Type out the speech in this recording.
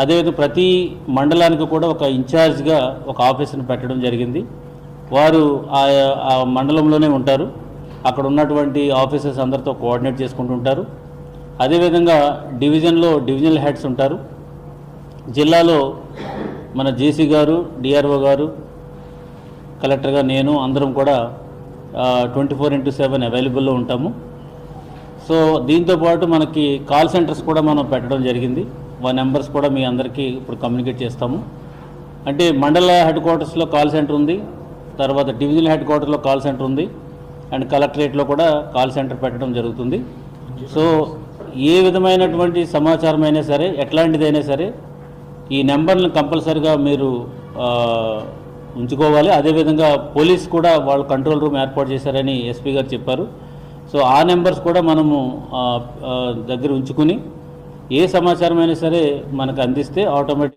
అదేవిధంగా ప్రతి మండలానికి కూడా ఒక ఇన్ఛార్జ్గా ఒక ఆఫీసును పెట్టడం జరిగింది. వారు ఆ మండలంలోనే ఉంటారు. అక్కడ ఉన్నటువంటి ఆఫీసర్స్ అందరితో కోఆర్డినేట్ చేసుకుంటుంటారు అదేవిధంగా డివిజన్లో డివిజనల్ హెడ్స్ ఉంటారు. జిల్లాలో మన జేసీ గారు డిఆర్ఓ గారు కలెక్టర్గా నేను అందరం కూడా ట్వంటీ ఫోర్ ఇంటూ సెవెన్ అవైలబుల్లో ఉంటాము. సో దీంతో పాటు మనకి కాల్ సెంటర్స్ కూడా మనం పెట్టడం జరిగింది. నెంబర్స్ కూడా మీ అందరికీ ఇప్పుడు కమ్యూనికేట్ చేస్తాము. అంటే మండల హెడ్ క్వార్టర్స్లో కాల్ సెంటర్ ఉంది తర్వాత డివిజనల్ హెడ్ క్వార్టర్లో కాల్ సెంటర్ ఉంది అండ్ కలెక్టరేట్లో కూడా కాల్ సెంటర్ పెట్టడం జరుగుతుంది. సో ఏ విధమైనటువంటి సమాచారం అయినా సరే ఎట్లాంటిదైనా సరే ఈ నెంబర్ని కంపల్సరిగా మీరు ఉంచుకోవాలి. అదేవిధంగా పోలీస్ కూడా వాళ్ళు కంట్రోల్ రూమ్ ఏర్పాటు చేశారని ఎస్పీ గారు చెప్పారు. సో ఆ నెంబర్స్ కూడా మనము దగ్గర ఉంచుకుని ఏ సమాచారమైనా సరే మనకు అందిస్తే ఆటోమేటిక్